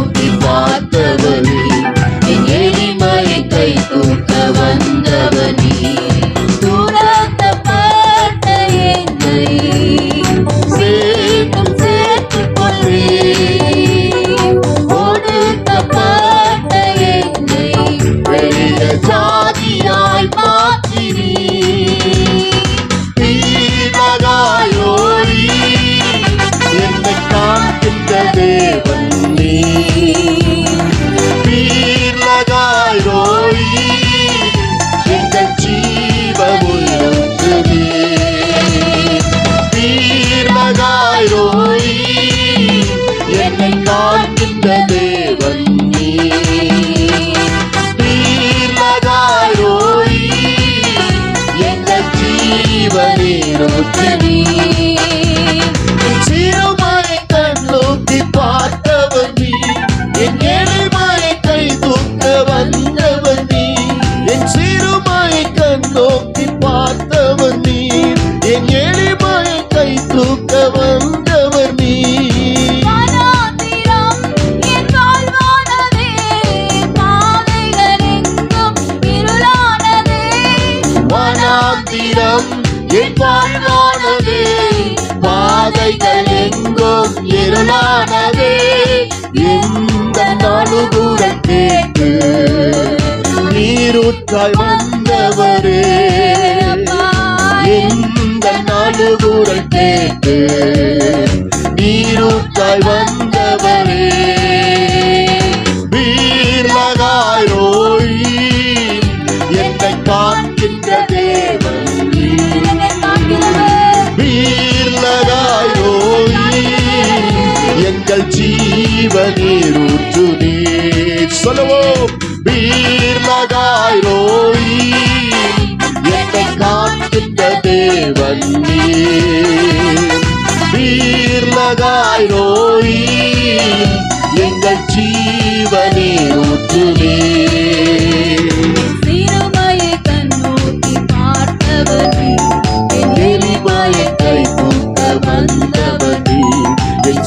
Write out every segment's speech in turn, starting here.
கண்ணோக்கி பார்த்தவனே என் எளிமையை கை தூக்க காக்கின்ற தேவன் நீ பீர்லகாயோரி எங்கள் என் வாழ்வானதே பாதைகள் எங்கும் இருளானதே. எந்த நாளுகுரல் கேட்டு நீரூற்றாய் வந்தவரே. எந்த நாளுகுரல் ஜீவனீர் ஊற்று நீர் சொல்லுவோம். வீர்லகாய் ரோய் என்னை காக்கின்ற தேவன் நீர். வீர்லகாய் ரோய் எங்கள் ஜீவனீர் ஊற்று நீர்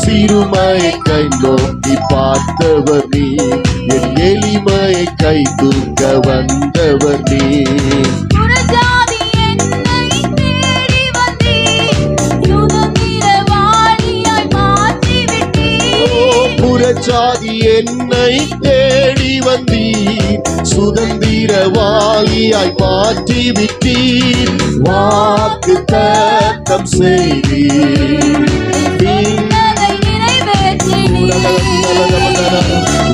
சிறுமையை கை நோக்கி பார்த்தவர் நீ. என் எளிமையை கை தூக்க வந்தவர் நீ. புறச்சாதி என்னை தேடி வந்தீர் சுதந்திரவாளியாய் மாற்றி விட்டீர் வாக்கு தத்தம் செய்தீர்.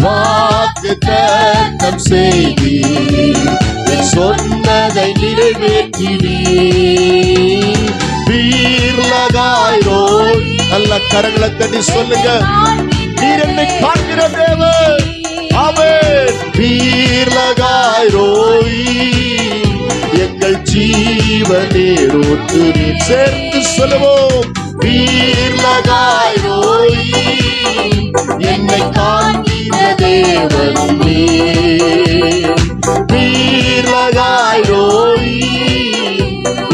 வாக்கு தத்தம் செய்தீர் சொன்னதை நிறைவேற்றினீர் வீர்லகாய் நல்ல கரங்களை தட்டி சொல்லுங்க. நீர் என்னை காண்கிற தேவன். அவன் வீர்லகாய் ரோய் எங்கள் ஜீவனேரோட்டு நீர் சேர்த்து சொல்லுவோம். வீர்லகாய் ரோய். என்னை காண்கிற தேவன் நீர் வீர்லகாய் ரோய்.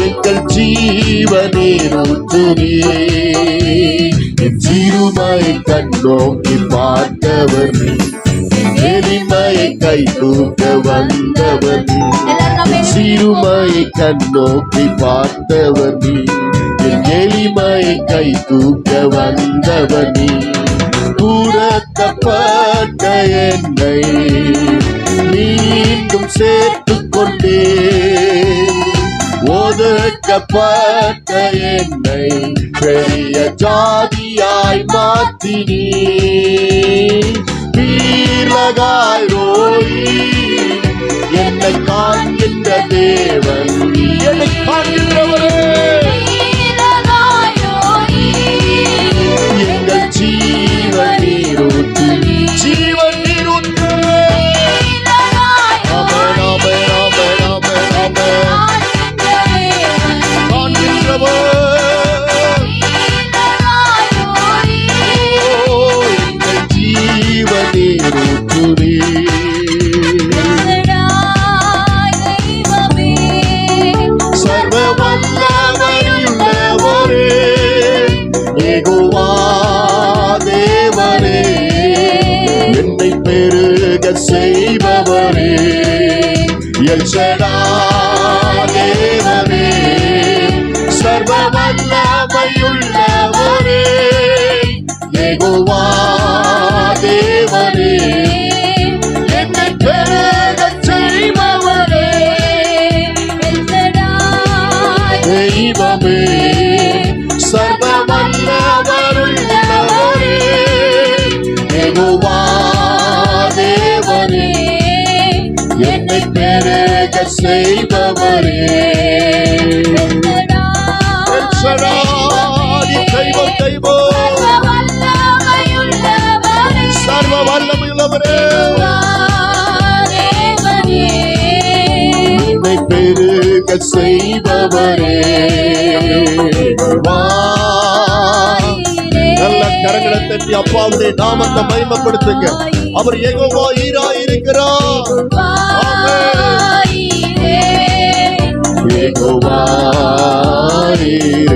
எங்கள் ஜீவனேரோட்டு நீர் என் சிறுமையை கண்ணோக்கி பார்த்தவர் எளிமையை கை தூக்க வந்தவர் சிறுமையை கண்ணோக்கி பார்த்தவர் நீ. எளிமையை கை தூக்க வந்தவனி நீ தூரத்தப்பட்ட என்னை மீண்டும் சேர்த்து கொண்டே. ஒதுக்கப்பட்ட என்னை பெரிய ஜாதியாய் மாற்றினீ. பீலகாய் ரோய் ஏகுவா தேவனே என்னை பெருக செய்பவரே எல்சடா தேவனே. சர்வமா என்னை பெருக செய்பவரே. தெய்வம் தெய்வம். சர்வ வல்லமையுள்ளவரே என்னை பெருக செய்பவரே. வா. கரங்களை தட்டி அப்பாவுடைய நாமத்தை மகிமைப்படுத்துங்க. அவர் எகோவா ஈரா இருக்கிறார் எகோவா ஈரே.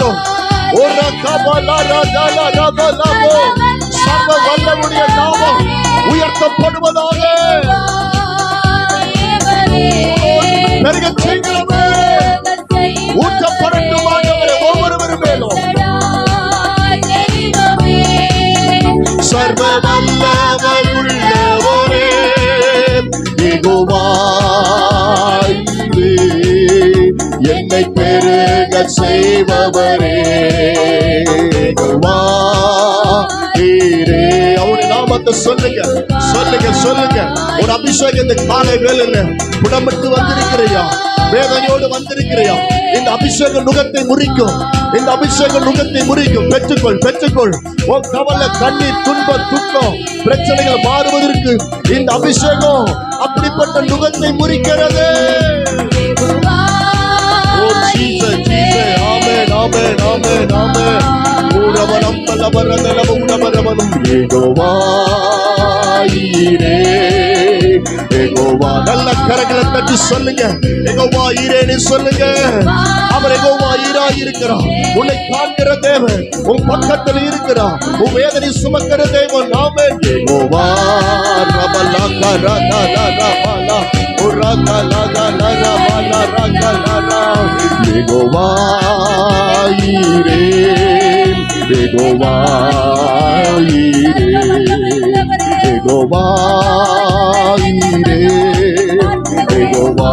அபிஷேகம் சர்வ வல்லமுடைய நாமம் உயர்த்தப்படுவதாக. பெருக செய்கிறவே ஊற்றப்படட்டும் மேலும். சர்வ பெருக செய்பவரே. அவருடைய நாமத்தை சொல்லுங்க சொல்லுங்க சொல்லுங்க. ஒரு அபிஷேகம் காலை வேலையில உடம்பட்டு வந்திருக்கிறையா? வேதனையோடு வந்திருக்கிறையா? இந்த அபிஷேக நுகத்தை முறிக்கும் இந்த அபிஷேக நுகத்தை முறிக்கும். பெற்றுக்கொள் பெற்றுக்கொள். உன் கவலை கண்ணீர் துன்பம் துக்கம் பிரச்சனைகள் மாறுவதற்கு இந்த அபிஷேகம் அப்படிப்பட்ட நுகத்தை முறிக்கிறது. ஆமென் ஆமென் ஆமென் ஆமென் ஊரவனம் பல்லவரதலவ உணவரவனும் ஏகோவாயிரே ஏகோவா நல்ல கரங்களை தட்டி சொல்லுங்க. ஏகோவா ஈரேன்னு சொல்லுங்க. அவர் ஏகோவா ஈரா இருக்கிறார் உன்னை காண்கிற தேவன் உன் பக்கத்தில் இருக்கிறார். உன் வேதனை சுமக்கிற தேவன் நாமே. ஏகோவா ரபலா கரதா ரபலா உரகா லகா லகா மலா ரகா லகா ஏகோவா ஈரே ஏகோவா ஈரே ஏகோவா